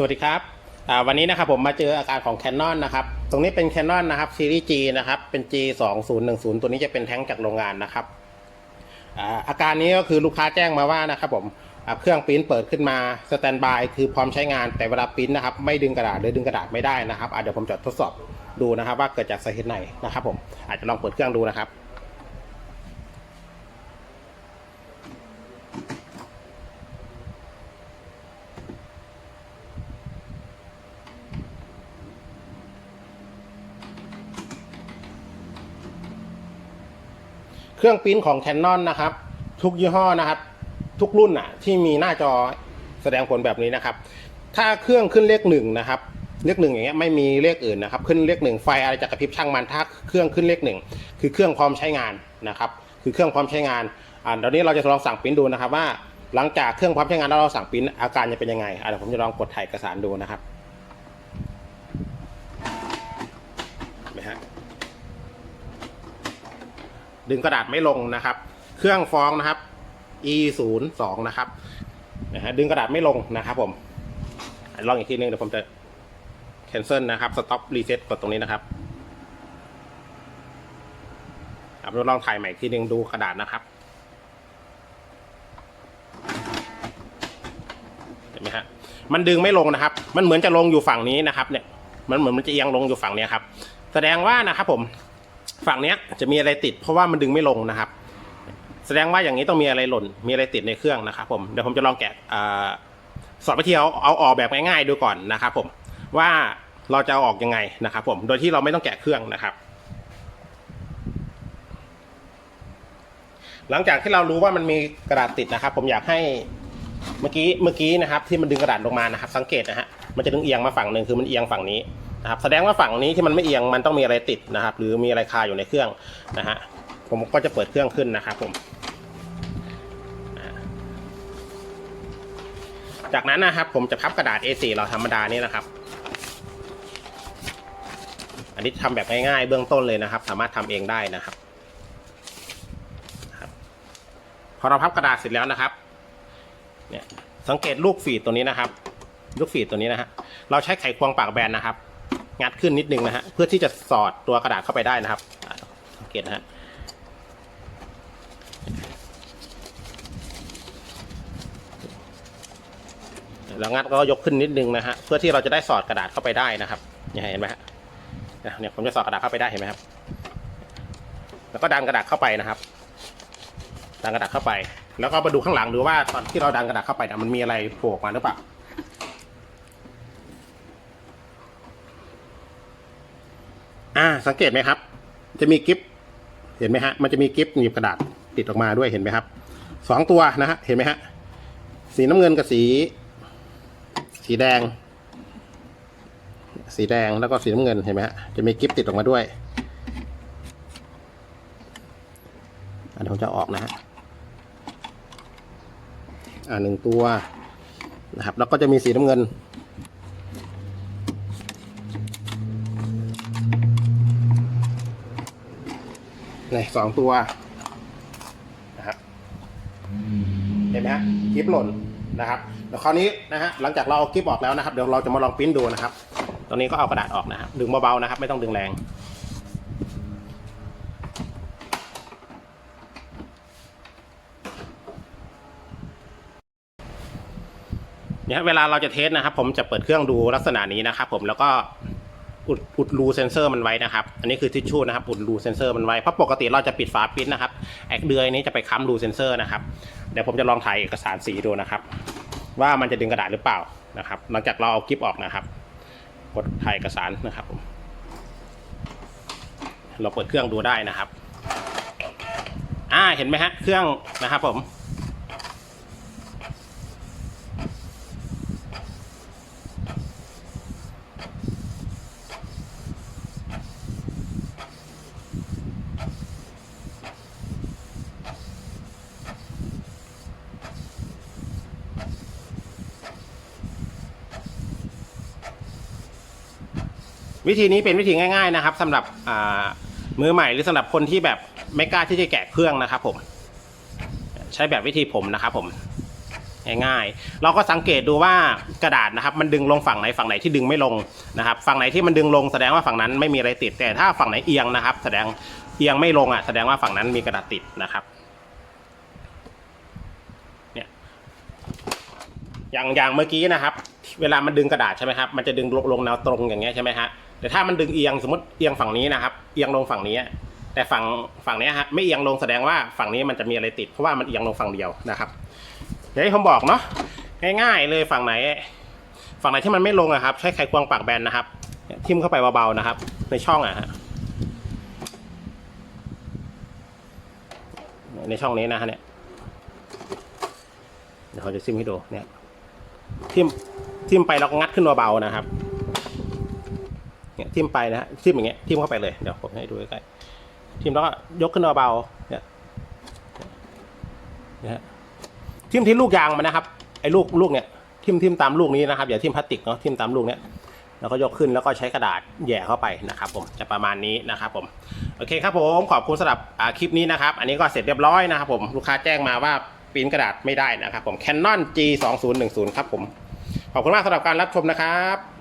สวัสดีครับวันนี้นะครับผมมาเจออาการของ Canon นะครับ ตรงนี้เป็น Canon นะครับซีรีส์ G นะครับ เป็น G 2 0 1 0ตัวนี้จะเป็นแท้งจากโรงงานนะครับอาการนี้ก็คือลูกค้าแจ้งมาว่านะครับผมเครื่องปริ้นเปิดขึ้นมาสแตนบายคือพร้อมใช้งานแต่เวลาปริ้นนะครับไม่ดึงกระดาษหรือดึงกระดาษไม่ได้นะครับเดี๋ยวผมจะทดสอบดูนะครับว่าเกิดจากสาเหตุไหนนะครับผมอาจจะลองเปิดเครื่องดูนะครับ เครื่องปริ้นของ Canon นะครับ ทุกยี่ห้อนะครับ ทุกรุ่นอะที่มีหน้าจอแสดงผลแบบนี้นะครับ ถ้าเครื่องขึ้นเลขหนึ่งนะครับเลขหนึ่งอย่างเงี้ยไม่มีเลขอื่นนะครับ ขึ้นเลขหนึ่งไฟอะไรจะกระพริบช่างมันถ้าเครื่องขึ้นเลขหนึ่งคือเครื่องพร้อมใช้งานนะครับ คือเครื่องพร้อมใช้งานอ่าเดี๋ยวนี้เราจะลองสั่งปริ้นดูนะครับว่าหลังจากเครื่องพร้อมใช้งานแล้วเราสั่งปริ้นอาการจะเป็นยังไงอะเดี๋ยวผมจะลองกดถ่ายเอกสารดูนะครับนไหมฮะ ดึงกระดาษไม่ลงนะครับ เครื่องฟองนะครับ e 0 2นะครับนะฮะดึงกระดาษไม่ลงนะครับ ผมลองอีกทีนึงเดี๋ยวผมจะ cancel นะครับ stop reset กดตรงนี้นะครับครับเราลองถ่ายใหม่อีกทีนึงดูกระดาษนะครับเห็นไหมฮะมันดึงไม่ลงนะครับ มันเหมือนจะลงอยู่ฝั่งนี้นะครับ เนี่ย มันเหมือนมันจะเอียงลงอยู่ฝั่งนี้ครับ แสดงว่านะครับผม ฝั่งเนี้ยจะมีอะไรติดเพราะว่ามันดึงไม่ลงนะครับ แสดงว่าอย่างนี้ต้องมีอะไรหล่น มีอะไรติดในเครื่องนะครับ ผมเดี๋ยวผมจะลองแกะอสอนวิธีเอาเอาออกแบบง่ายๆดูก่อนนะครับ ผมว่าเราจะเอาออกยังไงนะครับ ผมโดยที่เราไม่ต้องแกะเครื่องนะครับ หลังจากที่เรารู้ว่ามันมีกระดาษติดนะครับ ผมอยากให้เมื่อกี้เมื่อกี้นะครับ ที่มันดึงกระดาษลงมานะครับ สังเกตนะฮะมันจะดึงเอียงมาฝั่งหนึ่งคือมันเอียงฝั่งนี้ นะครับแสดงว่าฝั่งนี้ที่มันไม่เอียงมันต้องมีอะไรติดนะครับ หรือมีอะไรคาอยู่ในเครื่องนะฮะผมก็จะเปิดเครื่องขึ้นนะครับผมจากนั้นนะครับผมจะพับกระดาษ A4 เราธรรมดานี่นะครับ อันนี้ทำแบบง่ายๆเบื้องต้นเลยนะครับ สามารถทำเองได้นะครับพอเราพับกระดาษเสร็จแล้วนะครับ เนี่ยสังเกตลูกฝีดตัวนี้นะครับ ลูกฝีดตัวนี้นะฮะเราใช้ไขควงปากแบนนะครับ งัดขึ้นนิดนึงนะฮะเพื่อที่จะสอดตัวกระดาษเข้าไปได้นะครับสังเกตนะฮะแล้วงัดก็ยกขึ้นนิดนึงนะฮะเพื่อที่เราจะได้สอดกระดาษเข้าไปได้นะครับเนี่ยเห็นไหมฮะเนี่ยผมจะสอดกระดาษเข้าไปได้เห็นไหมครับ แล้วก็ดันกระดาษเข้าไปนะครับดันกระดาษเข้าไป แล้วก็มาดูข้างหลังดูว่าตอนที่เราดันกระดาษเข้าไปเนี่ยมันมีอะไรโผล่ออกมาหรือเปล่า อ่า สังเกตไหมครับ จะมีกิฟเห็นไหมฮะ มันจะมีกิฟหนีบกระดาษติดออกมาด้วยเห็นไหมครับสองตัวนะฮะ เห็นไหมฮะ สีน้ำเงินกับสี สีแดง สีแดงแล้วก็สีน้ำเงินเห็นไหมฮะ จะมีกิฟติดออกมาด้วย อันนี้ผมจะออกนะฮะ อ่าหนึ่งตัวนะครับ แล้วก็จะมีสีน้ำเงิน นี่สองตัวนะครับเห็นไหมฮะคลิปหล่นนะครับเดี๋ยวคราวนี้นะฮะหลังจากเราเอาคลิปออกแล้วนะครับเดี๋ยวเราจะมาลองปิ้นดูนะครับ ตอนนี้ก็เอากระดาษออกนะครับดึงเบาๆนะครับ ไม่ต้องดึงแรงเนี่ยเวลาเราจะเทสนะครับ ผมจะเปิดเครื่องดูลักษณะนี้นะครับ ผมแล้วก็ อุดอุดรูเซนเซอร์มันไว้นะครับ อันนี้คือทิชชู่นะครับ อุดรูเซนเซอร์มันไว้ เพราะปกติเราจะปิดฝาปิ้นะครับแอกเดือยนี้จะไปค้ำรูเซนเซอร์นะครับ เดี๋ยวผมจะลองถ่ายเอกสารสีดูนะครับ ว่ามันจะดึงกระดาษหรือเปล่านะครับ หลังจากเราเอาคลิปออกนะครับ กดถ่ายเอกสารนะครับผมเราเปิดเครื่องดูได้นะครับ อ่า เห็นไหมฮะ เครื่องนะครับผม วิธีนี้เป็นวิธีง่าย ๆนะครับสำหรับมือใหม่หรือสำหรับคนที่แบบไม่กล้าที่จะแกะเครื่องนะครับ ผม ใช้แบบวิธีผมนะครับ ผมง่ายๆ เราก็สังเกตดูว่ากระดาษนะครับ มันดึงลงฝั่งไหนฝั่งไหนที่ดึงไม่ลงนะครับ ฝั่งไหนที่มันดึงลงแสดงว่าฝั่งนั้นไม่มีอะไรติด แต่ถ้าฝั่งไหนเอียงนะครับ แสดงเอียงไม่ลงอะแสดงว่าฝั่งนั้นมีกระดาษติดนะครับ เนี่ย อย่างอย่างเมื่อกี้นะครับ เวลามันดึงกระดาษใช่ไหมครับมันจะดึงลงลงแนวตรงอย่างเงี้ยใช่ไหมฮะแต่ถ้ามันดึงเอียงสมมติเอียงฝั่งนี้นะครับ เอียงลงฝั่งนี้ แต่ฝั่งฝั่งนี้ฮะไม่เอียงลงแสดงว่าฝั่งนี้มันจะมีอะไรติดเพราะว่ามันเอียงลงฝั่งเดียวนะครับอย่างที่ผมบอกเนาะง่ายๆเลยฝั่งไหน ฝั่งไหนที่มันไม่ลงอะครับ ใช้ไขควงปากแบนนะครับ ทิ่มเข้าไปเบาๆนะครับ ในช่องอะฮะในช่องนี้นะฮะเนี่ยเดี๋ยวเขาจะซิมให้ดูเนี่ย ทิ่มทิ่มไปแล้วก็งัดขึ้นเบาๆนะครับเนี่ยทิ่มไปนะฮะทิ่มอย่างเงี้ยทิ่มเข้าไปเลยเดี๋ยวผมให้ดูใกล้ๆทิ่มแล้วก็ยกขึ้นเบาๆเนี่ยนะฮะทิ่มที่ลูกยางมันนะครับไอ้ลูกลูกเนี่ยทิ่มทิ่มตามลูกนี้นะครับอย่าทิ่มพลาสติกเนาะทิ่มตามลูกเนี้ยแล้วก็ยกขึ้นแล้วก็ใช้กระดาษแหย่เข้าไปนะครับผมจะประมาณนี้นะครับผมโอเคครับผมขอบคุณสำหรับคลิปนี้นะครับ อันนี้ก็เสร็จเรียบร้อยนะครับผมลูกค้าแจ้งมาว่า ปริ้นกระดาษไม่ได้นะครับผม Canon G 2 0 1 0ครับผม ขอบคุณมากสำหรับการรับชมนะครับ